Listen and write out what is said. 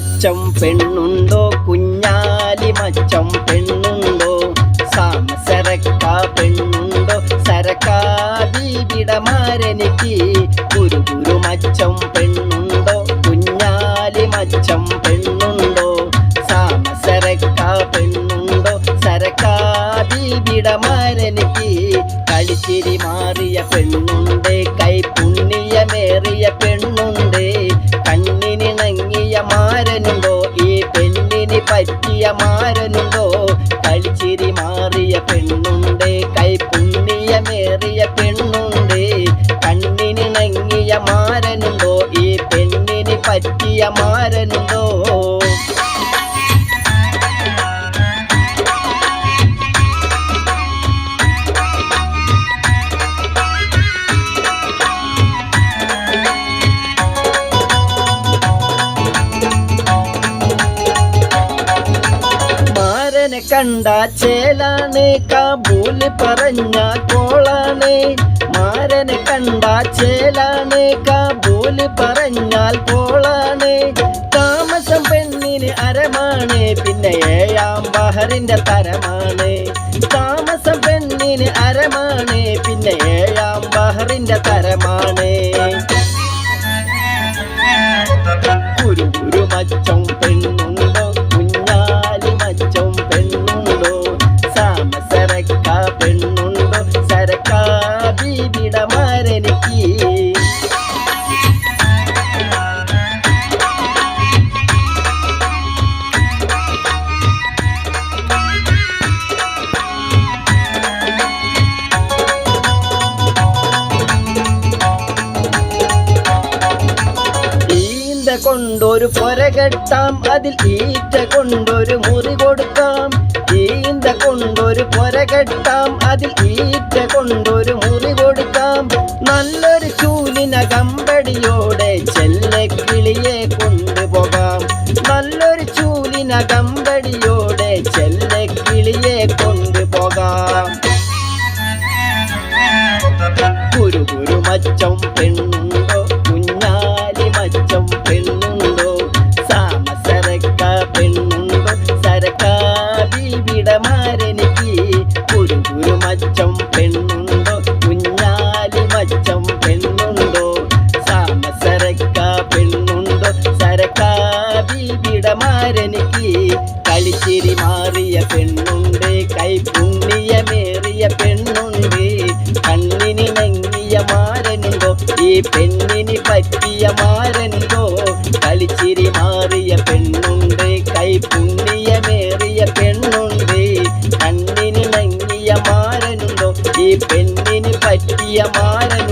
മച്ചം പെണ്ണുണ്ടോ? കുഞ്ഞാലി മച്ചം പെണ്ണുണ്ടോ? സാമസരക്ക പെണ്ണുണ്ടോ? സരക്കാ ബീബിടമാരനിക്ക് ഗുരു ഗുരു മച്ചം പെണ്ണുണ്ടോ? കുഞ്ഞാലി മച്ചം പെണ്ണുണ്ടോ? സാമസരക്ക പെണ്ണുണ്ടോ? സരക്കാ ബീബിടമാരനിക്ക് കളിച്ചിരി മാറിയ പെണ്ണുണ്ട് പുണ്യമേറിയ കണ്ട ചേലാണ് കാബൂൽ പറഞ്ഞ കോളാണ്. മാരനെ കണ്ട ചേലാണ് കാബൂൽ പറഞ്ഞാൽ കോളാണ്. താമസം പെണ്ണിന് അരമാണ് പിന്നെ ഏഴാം ബഹറിന്റെ തരമാണ്. താമസം പെണ്ണിന് അരമാണ് പിന്നെ ഏഴാം ബഹറിന്റെ തരമാണ്. കുരു മച്ചം കൊണ്ടൊരു പൊര കെട്ടാം. അതിൽ ഈറ്റ കൊണ്ടൊരു മുറി കൊടുക്കാം. ഈന്ത കൊണ്ടൊരു പൊര കെട്ടാം. അതിൽ ഈറ്റ കൊണ്ടൊരു മുറി കൊടുക്കാം. നല്ലൊരു ചൂലിന കമ്പടിയോടെ ചെല്ലക്കിളിയെ കൊണ്ടുപോകാം നല്ലൊരു ചൂലിന കമ്പടിയോടെ ചെല്ലക്കിളിയെ കൊണ്ടുപോകാം ഗുരു ഗുരു മച്ചം പെണ്ണുണ്ടോ പെണ്ണുണ്ടാകി കളിച്ചിരി മാറിയ പെണ്ണുണ്ട്. കൈ പുണ്യമേറിയ പെണ്ണുണ്ട്. കണ്ണിന് മെങ്ങിയ മാരനുണ്ടോ? ഈ പെണ്ണിന് പറ്റിയ മാരനുണ്ടോ? കളിച്ചിരി മാറിയ പെണ്ണുണ്ട്. കൈ പുണ്യമേറിയ പെണ്ണുണ്ട്. കണ്ണിന് മെങ്ങിയ മാരനുണ്ടോ? ഈ പെണ്ണിനി പറ്റിയ മാരൻ